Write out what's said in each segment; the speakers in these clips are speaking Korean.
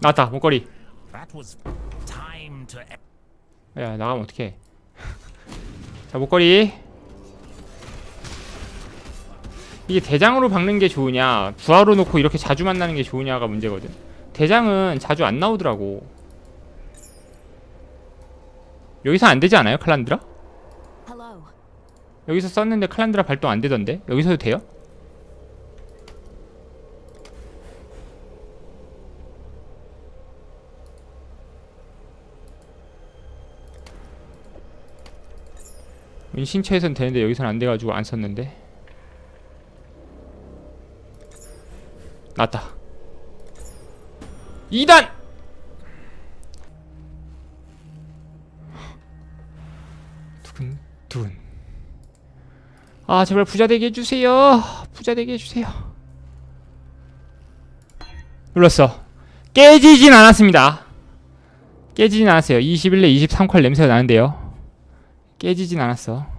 나왔다 목걸이. That was time to. 야 나가면 어떡해. 자 목걸이. 이게 대장으로 박는 게 좋으냐 부하로 놓고 이렇게 자주 만나는 게 좋으냐가 문제거든. 대장은 자주 안 나오더라고. 여기서 안 되지 않아요 칼란드라? 여기서 썼는데 칼란드라 발동 안 되던데? 여기서도 돼요? 신체에선 되는데 여기선 안 돼가지고 안 썼는데. 났다. 2단! 두근 두근. 아 제발 부자 되게 해주세요. 부자 되게 해주세요. 눌렀어. 깨지진 않았습니다. 깨지진 않았어요. 21렙 23컬 냄새가 나는데요. 깨지진 않았어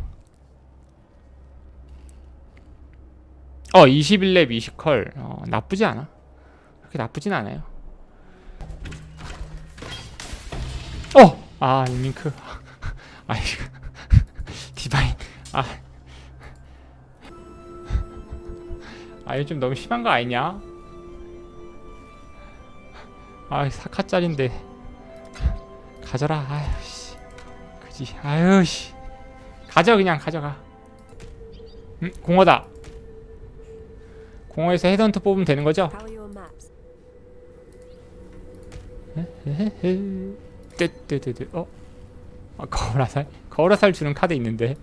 어 21렙 20컬 어, 나쁘지 않아 그렇게 나쁘진 않아요 어! 아 링크 아이 디바인 아 아, 이거 좀 너무 심한 거 아니냐? 아, 사카짜린데 가져라. 아유 씨. 그지. 아유 씨. 가져 그냥 가져가. 음, 공허다. 공허에서 헤드헌터 뽑으면 되는 거죠? 뜨뜨뜨뜨. 어? 아, 거울화살? 거울화살 주는 카드 있는데.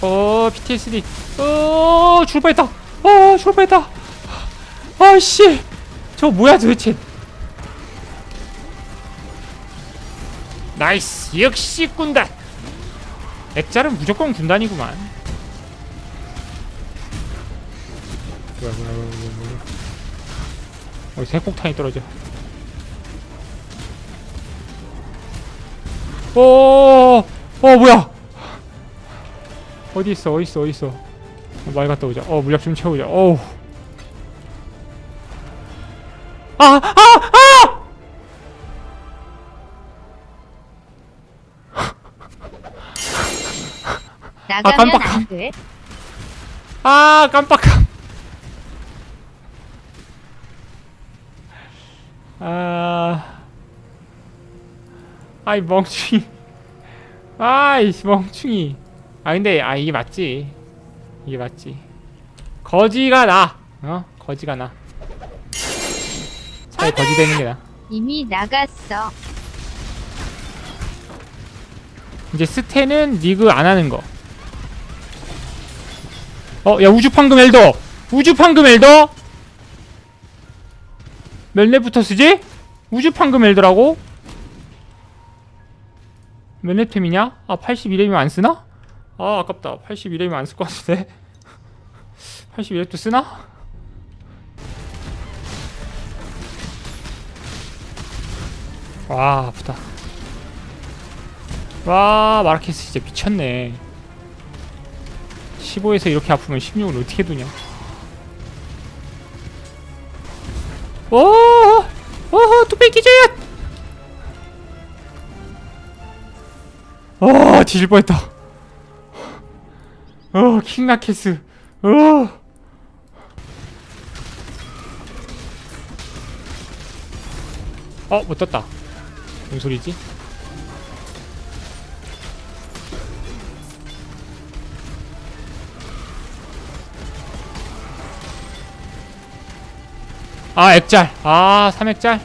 어, PTSD. 어, 죽을 뻔했다. 어, 죽을 뻔했다. 아, 씨. 저 뭐야 도대체. 나이스. 역시 군단. 액자는 무조건 군단이구만. 뭐야, 뭐야, 뭐야, 뭐야, 뭐야. 어, 새폭탄이 떨어져. 오, 어, 뭐야? 어디 있어? 어디 있어? 어디 있어? 어, 말 갔다 오자. 어 물약 좀 채우자. 어우. 아, 아, 아! 나가면 깜빡. 안 돼. 아, 깜빡함. 아, 아이 멍충이. 아이 멍충이. 아 근데 아 이게 맞지. 이게 맞지. 거지가 나. 어? 거지가 나. 차라리 거지 되는 게 나. 이미 나갔어. 이제 스테는 리그 안 하는 거. 어, 야 우주 판금 엘더. 우주 판금 엘더. 몇 렙부터 쓰지? 우주 판금 엘더라고? 몇 렙템이냐? 아, 82렙이면 안 쓰나? 아, 아깝다. 82렙이면 안 쓸 것 같은데. 82렙도 쓰나? 와, 아프다. 와 마라케스 진짜 미쳤네 15에서 이렇게 아프면 16을 어떻게 두냐 오, 오, 뚝배기 jet! 어, 뒤질 뻔했다. 어, 킹라케스. 어. 어, 못 떴다. 뭔 소리지? 아 액짤 아 3액짤